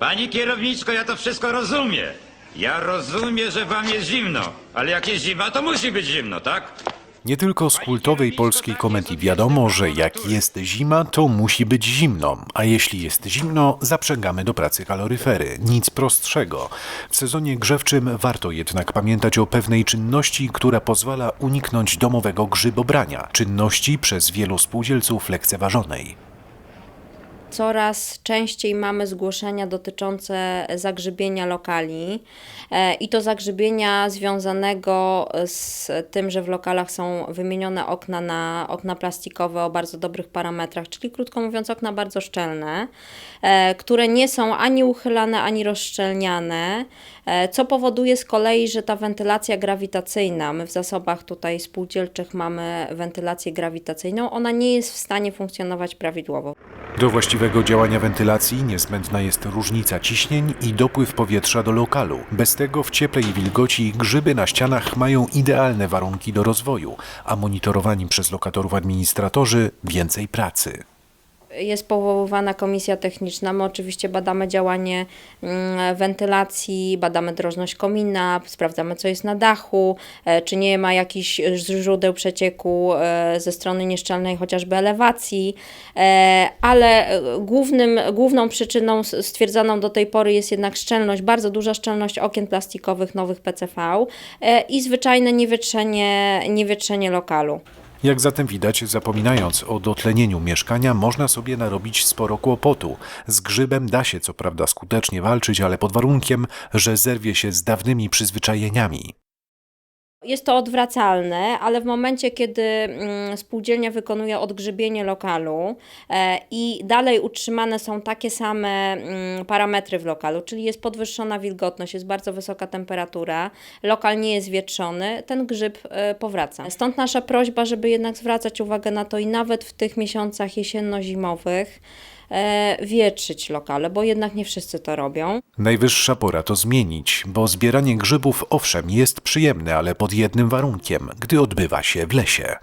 Pani kierowniczko, ja to wszystko rozumiem. Ja rozumiem, że wam jest zimno, ale jak jest zima, to musi być zimno, tak? Nie tylko z kultowej polskiej komedii wiadomo, że jak jest zima, to musi być zimno, a jeśli jest zimno, zaprzęgamy do pracy kaloryfery. Nic prostszego. W sezonie grzewczym warto jednak pamiętać o pewnej czynności, która pozwala uniknąć domowego grzybobrania, czynności przez wielu spółdzielców lekceważonej. Coraz częściej mamy zgłoszenia dotyczące zagrzybienia lokali e, i to zagrzybienia związanego z tym, że w lokalach są wymienione okna na okna plastikowe o bardzo dobrych parametrach, czyli krótko mówiąc okna bardzo szczelne, e, które nie są ani uchylane, ani rozszczelniane, e, co powoduje z kolei, że ta wentylacja grawitacyjna, my w zasobach tutaj spółdzielczych mamy wentylację grawitacyjną, ona nie jest w stanie funkcjonować prawidłowo. Do właściwego działania wentylacji niezbędna jest różnica ciśnień i dopływ powietrza do lokalu. Bez tego w cieple i wilgoci grzyby na ścianach mają idealne warunki do rozwoju, a monitorowani przez lokatorów administratorzy więcej pracy. Jest powoływana komisja techniczna. My oczywiście badamy działanie mm, wentylacji, badamy drożność komina, sprawdzamy co jest na dachu, e, czy nie ma jakichś źródeł przecieku e, ze strony nieszczelnej chociażby elewacji, e, ale e, głównym, główną przyczyną s- stwierdzoną do tej pory jest jednak szczelność, bardzo duża szczelność okien plastikowych nowych PCV e, i zwyczajne niewietrzenie, niewietrzenie lokalu. Jak zatem widać, zapominając o dotlenieniu mieszkania, można sobie narobić sporo kłopotu. Z grzybem da się co prawda skutecznie walczyć, ale pod warunkiem, że zerwie się z dawnymi przyzwyczajeniami. Jest to odwracalne, ale w momencie, kiedy mm, spółdzielnia wykonuje odgrzybienie lokalu e, i dalej utrzymane są takie same mm, parametry w lokalu, czyli jest podwyższona wilgotność, jest bardzo wysoka temperatura, lokal nie jest wietrzony, ten grzyb e, powraca. Stąd nasza prośba, żeby jednak zwracać uwagę na to i nawet w tych miesiącach jesienno-zimowych e, wietrzyć lokale, bo jednak nie wszyscy to robią. Najwyższa pora to zmienić, bo zbieranie grzybów owszem jest przyjemne, ale pod jednym warunkiem, gdy odbywa się w lesie.